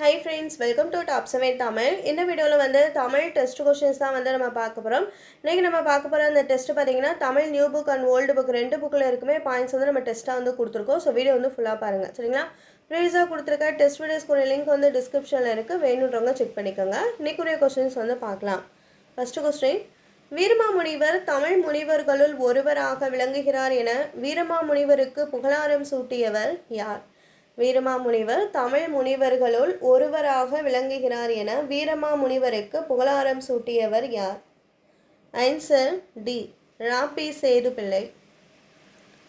Hi friends welcome to top seven Tamil இந்த வீடியோவில் வந்து தமிழ் டெஸ்ட் கொஷின்ஸ் தான் வந்து நம்ம பார்க்க போகிறோம் இன்றைக்கி நம்ம பார்க்க போகிற அந்த டெஸ்ட் பார்த்தீங்கன்னா Tamil new book and old book ரெண்டு புக்கில் இருக்குமே பாயிண்ட்ஸ் வந்து நம்ம டெஸ்ட்டாக வந்து கொடுத்துருக்கோம். ஸோ வீடியோ வந்து ஃபுல்லாக பாருங்கள் சரிங்களா? ப்ரீவியஸாக கொடுத்துருக்க டெஸ்ட் வீடியோஸ்க்குரிய லிங்க் வந்து டிஸ்கிரிப்ஷனில் இருக்குது வேணுன்றவங்க செக் பண்ணிக்கோங்க. இன்றைக்குரிய கொஷின்ஸ் வந்து பார்க்கலாம். ஃபஸ்ட்டு கொஸ்டின் வீரமாமுனிவர் தமிழ் முனிவர்களுள் ஒருவராக விளங்குகிறார் என வீரமாமுனிவருக்கு புகழாரம் சூட்டியவர் யார்? வீரமாமுனிவர் தமிழ் முனிவர்களுள் ஒருவராக விளங்குகிறார் என வீரமாமுனிவருக்கு புகழாரம் சூட்டியவர் யார்? ஆன்சர் டி ராபி சேது பிள்ளை.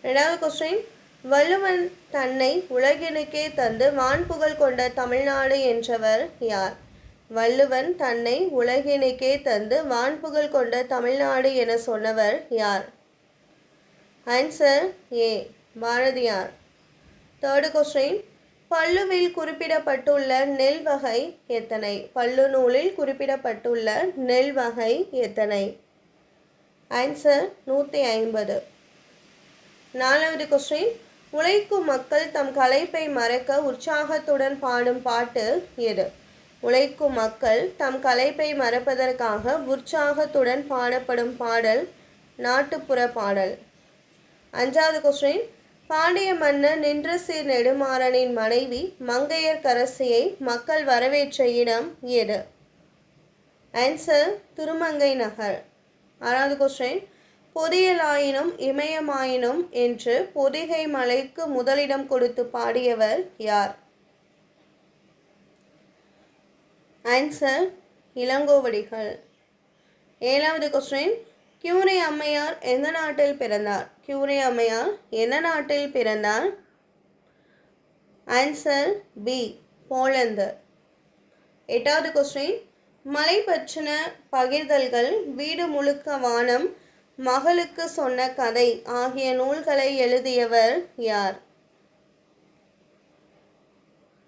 ரெண்டாவது கொஸ்டின் வள்ளுவன் தன்னை உலகினுக்கே தந்து வான்புகழ் கொண்ட தமிழ்நாடு என்றவர் யார்? வள்ளுவன் தன்னை உலகினுக்கே தந்து வான்புகழ் கொண்ட தமிழ்நாடு என சொன்னவர் யார்? Answer A Bharathiyar. Third question பல்லுவில் குறிப்பிடப்பட்டுள்ள நெல் வகை எத்தனை? பல்லு நூலில் குறிப்பிடப்பட்டுள்ள நெல் வகை எத்தனை? ஆன்சர் நூற்றி ஐம்பது. நாலாவது கொஸ்டின் உழைக்கும் மக்கள் தம் களைப்பை மறக்க உற்சாகத்துடன் பாடும் பாட்டு எது? உழைக்கும் மக்கள் தம் களைப்பை மறப்பதற்காக உற்சாகத்துடன் பாடப்படும் பாடல் நாட்டுப்புற பாடல். அஞ்சாவது கொஸ்டின் பாண்டிய மன்னர் நின்ற சீர் நெடுமாறனின் மனைவி மங்கையர்க்கரசியை மக்கள் வரவேற்ற இடம் எது? ஆன்சர் திருமங்கை நகர். ஆறாவது கொஸ்டின் பொதியலாயினும் இமயமாயினும் என்று பொதிகை மலைக்கு முதலிடம் கொடுத்து பாடியவர் யார்? ஆன்சர் இளங்கோவடிகள். ஏழாவது கொஸ்டின் கியூரை அம்மையார் எந்த நாட்டில் பிறந்தார்? கியூரை அம்மையார் எந்த நாட்டில் பிறந்தார்? Answer B Poland. எட்டாவது கொஸ்டின் மலை பற்றின பகிர்தல்கள் வீடு முழுக்க வானம் மகளுக்கு சொன்ன கதை ஆகிய நூல்களை எழுதியவர் யார்?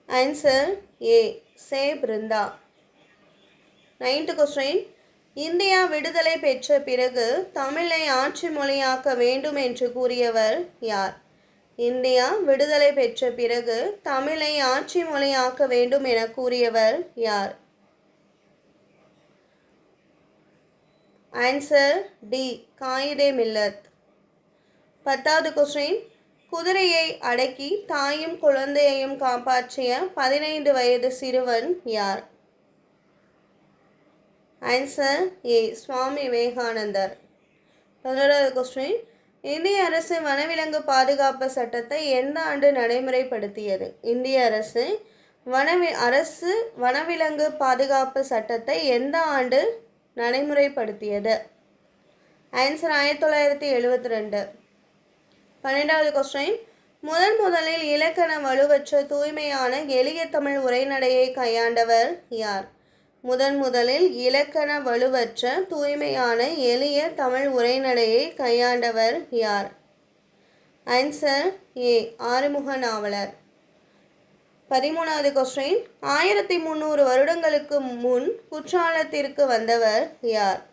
ஆன்சர் ஏ சே பிருந்தா நைன்த் கொஸ்டின் இந்தியா விடுதலை பெற்ற பிறகு தமிழை ஆட்சி மொழியாக்க வேண்டும் என்று கூறியவர் யார்? இந்தியா விடுதலை பெற்ற பிறகு தமிழை ஆட்சி மொழியாக்க வேண்டும் என கூறியவர் யார்? Answer D Quaide Millath. பத்தாவது கொஸ்டின் குதிரையை அடக்கி தாயும் குழந்தையையும் காப்பாற்றிய பதினைந்து வயது சிறுவன் யார்? Answer A Swami Vivekananda. பதினோராவது கொஸ்டின் இந்திய அரசு வனவிலங்கு பாதுகாப்பு சட்டத்தை எந்த ஆண்டு நடைமுறைப்படுத்தியது? இந்திய அரசு வனவி அரசு வனவிலங்கு பாதுகாப்பு சட்டத்தை எந்த ஆண்டு நடைமுறைப்படுத்தியது? ஆன்சர் ஆயிரத்தி தொள்ளாயிரத்தி எழுபத்தி ரெண்டு பன்னெண்டாவது கொஸ்டின் முதன் முதலில் இலக்கண வலுவற்ற தூய்மையான எளிய தமிழ் உரைநடையை கையாண்டவர் யார்? முதன் முதலில் இலக்கண வலுவற்ற தூய்மையான எளிய தமிழ் உரைநடையை கையாண்டவர் யார்? Answer A Arumuga Navalar. பதிமூணாவது கொஸ்டின் ஆயிரத்தி முந்நூறு வருடங்களுக்கு முன் குற்றாலத்திற்கு வந்தவர் யார்?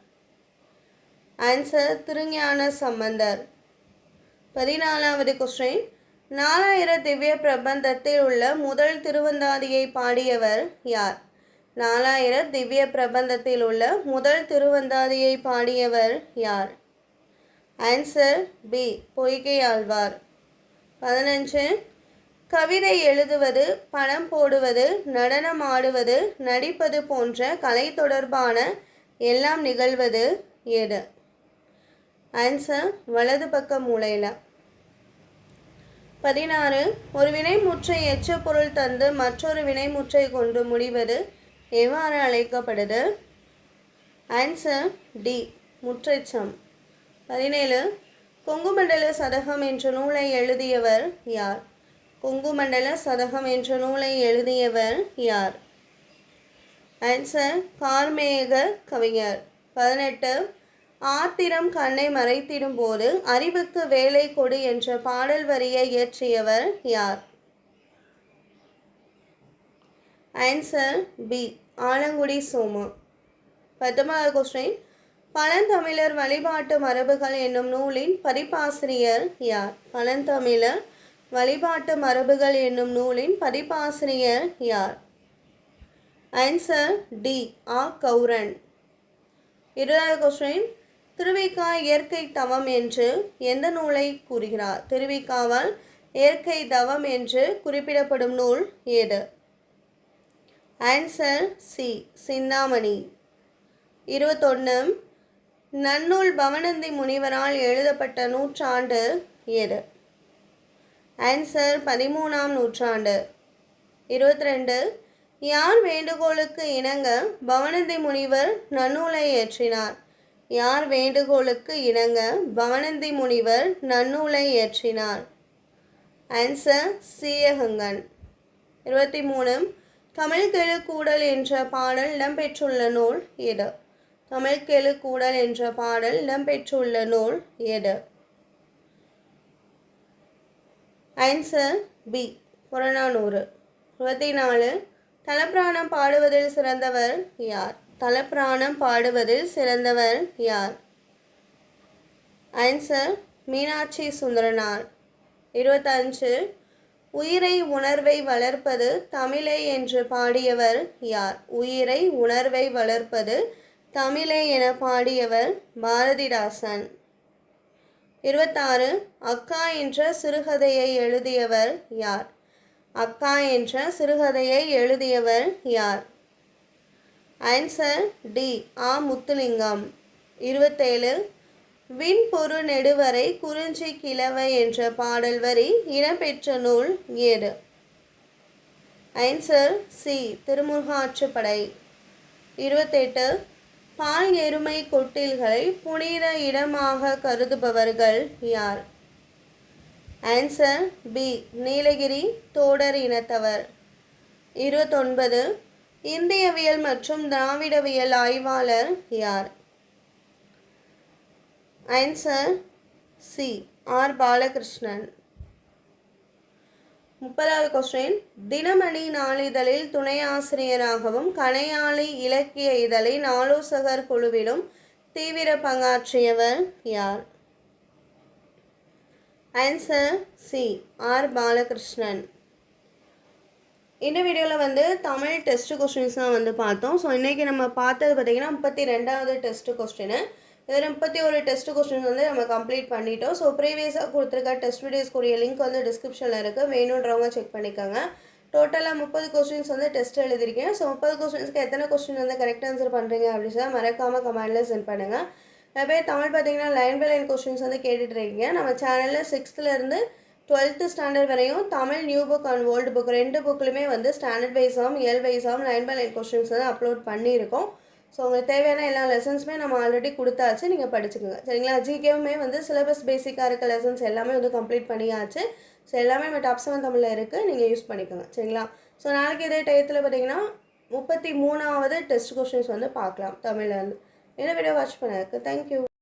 ஆன்சர் திருஞான சம்பந்தர். பதினாலாவது கொஸ்டின் நாலாயிர திவ்ய பிரபந்தத்தில் உள்ள முதல் திருவந்தாதியை பாடியவர் யார்? நாலாயிர திவ்ய பிரபந்தத்தில் உள்ள முதல் திருவந்தாதியை பாடியவர் யார்? ஆன்சர் பி பொய்கை ஆழ்வார் பதினஞ்சு. கவிதை எழுதுவது படம் போடுவது நடனம் ஆடுவது நடிப்பது போன்ற கலை தொடர்பான எல்லாம் நிகழ்வது எது? ஆன்சர் வலது பக்க மூலையில். பதினாறு. ஒரு வினைமுற்றை எச்ச பொருள் தந்து மற்றொரு வினைமுற்றை கொண்டு முடிவது எவ்வாறு அழைக்கப்படுது? ஆன்சர் டி முற்றச்சம். பதினேழு கொங்குமண்டல சதகம் என்ற நூலை எழுதியவர் யார்? கொங்குமண்டல சதகம் என்ற நூலை எழுதியவர் யார்? ஆன்சர் கார்மேக கவிஞர். பதினெட்டு ஆத்திரம் கண்ணை மறைத்திடும் போது அறிவுக்கு வேலை கொடு என்ற பாடல் வரியை இயற்றியவர் யார்? Answer B Alangudi Somu. பத்தொன்பதாவது கொஸ்டின் பழந்தமிழர் வழிபாட்டு மரபுகள் என்னும் நூலின் பதிப்பாசிரியர் யார்? பழந்தமிழர் வழிபாட்டு மரபுகள் என்னும் நூலின் பதிப்பாசிரியர் யார்? ஆன்சர் டி ஆ கௌரன். இருபதாவது கொஸ்டின் திருவிக்கா இயற்கை தவம் என்று எந்த நூலை கூறுகிறார்? திருவிக்காவால் இயற்கை தவம் என்று குறிப்பிடப்படும் நூல் ஏது ஆன்சர் சி சிந்தாமணி இருபத்தொன்று நன்னூல் பவனந்தி முனிவரால் எழுதப்பட்ட நூற்றாண்டு எது? ஆன்சர் பதிமூணாம் நூற்றாண்டு. இருபத்தி ரெண்டு யார் வேண்டுகோளுக்கு இணங்க பவனந்தி முனிவர் நன்னூலை இயற்றினார் யார் வேண்டுகோளுக்கு இணங்க பவனந்தி முனிவர் நன்னூலை இயற்றினார் ஆன்சர் சீயகங்கன் இருபத்தி மூணு தமிழ் கெழு கூடல் என்ற பாடல் இடம்பெற்றுள்ள நூல் எது தமிழ் கெழு கூடல் என்ற பாடல் இடம்பெற்றுள்ள நூல் எது ஆன்சர் பி. புறநானூறு. இருபத்தி நாலு. தலப்பிராணம் பாடுவதில் சிறந்தவர் யார்? தலப்பிராணம் பாடுவதில் சிறந்தவர் யார்? ஆன்சர் மீனாட்சி சுந்தரனார். இருபத்தஞ்சு. உயிரை உணர்வை வளர்ப்பது தமிழை என்று பாடியவர் யார்? உயிரை உணர்வை வளர்ப்பது தமிழை என பாடியவர் பாரதிதாசன். இருபத்தாறு. அக்கா என்ற சிறுகதையை எழுதியவர் யார்? அக்கா என்ற சிறுகதையை எழுதியவர் யார்? ஆன்சர் டி ஆ. முத்துலிங்கம். இருபத்தேழு. விண்பொரு நெடுவரை குறிஞ்சி கிழவை என்ற பாடல் வரி இடம்பெற்ற நூல் ஏது ஐன்சர் சி. திருமுருகாற்றுப்படை இருபத்தெட்டு. பால் எருமை கொட்டில்களை புனித இடமாக கருதுபவர்கள் யார்? Answer B. நீலகிரி தோடர் இனத்தவர். இருபத்தொன்பது. இந்தியவியல் மற்றும் திராவிடவியல் ஆய்வாளர் யார்? Answer C R Balakrishnan. முப்பதாவது கொஸ்டின் தினமணி நாளிதழில் துணை ஆசிரியராகவும் கணையாளி இலக்கிய இதழின் ஆலோசகர் குழுவிலும் தீவிர பங்காற்றியவர் யார்? Answer C R Balakrishnan. இந்த வீடியோவில் வந்து தமிழ் டெஸ்ட் கொஸ்டின்ஸ் தான் வந்து பார்த்தோம். ஸோ இன்றைக்கி நம்ம பார்த்தது பார்த்திங்கன்னா முப்பத்தி ரெண்டாவது டெஸ்ட் கொஸ்டின் இதில் முப்பத்தி ஒரு டெஸ்ட் கொஸ்டின்ஸ் வந்து நம்ம கம்ப்ளீட் பண்ணிட்டோம். ஸோ ப்ரீவியஸாக கொடுத்துருக்க டெஸ்ட் வீடியோஸ்க்குரிய லிங்க் வந்து டிஸ்கிரிப்ஷனில் இருக்குது வேணுன்றவங்க செக் பண்ணிக்கோங்க. டோட்டலாக முப்பது கொஸ்டின்ஸ் வந்து டெஸ்ட் எழுதிருக்கேன் ஸோ முப்பது கொஸ்டின்ஸ்க்கு எத்தனை கொஸ்டின் வந்து கரெக்ட் ஆன்சர் பண்ணுறீங்க அப்படின்னு சொல்லி மறக்காமல் கமெண்டில் சென்ட் பண்ணுங்கள் நிறைய பேர் தமிழ் பார்த்தீங்கன்னா லைன் பை லைன் கொஸ்டின்ஸ் வந்து கேட்டுட்ருக்கீங்க நம்ம சேனலில் சிக்ஸ்த்துலேருந்து டுவெல்த்து ஸ்டாண்டர்ட் வரையும் Tamil new book and old book ரெண்டு புக்லையுமே வந்து ஸ்டாண்டர்ட் வைஸாகவும் இயல் வைஸாகவும் லைன் பை லைன் கொஸ்டின்ஸ் வந்து அப்லோட் பண்ணியிருக்கோம். ஸோ உங்களுக்கு தேவையான எல்லா லெசன்ஸுமே நம்ம ஆல்ரெடி கொடுத்தாச்சு. நீங்கள் படிச்சுக்கோங்க. சரிங்களா? ஜிகேவுமே வந்து சிலபஸ் பேசிக்காக இருக்க லெசன்ஸ் எல்லாமே வந்து கம்ப்ளீட் பண்ணியாச்சு. ஸோ எல்லாமே நம்ம டாப் செவன் தமிழில் இருக்குது நீங்கள் யூஸ் பண்ணிக்கோங்க. சரிங்களா? ஸோ நாளைக்கு இதே டயத்தில் பார்த்தீங்கன்னா முப்பத்தி மூணாவது டெஸ்ட் கொஸ்டின்ஸ் வந்து பார்க்கலாம் தமிழில் இருந்து. என்ன வீடியோ வாட்ச் பண்ணதுக்கு தேங்க்யூ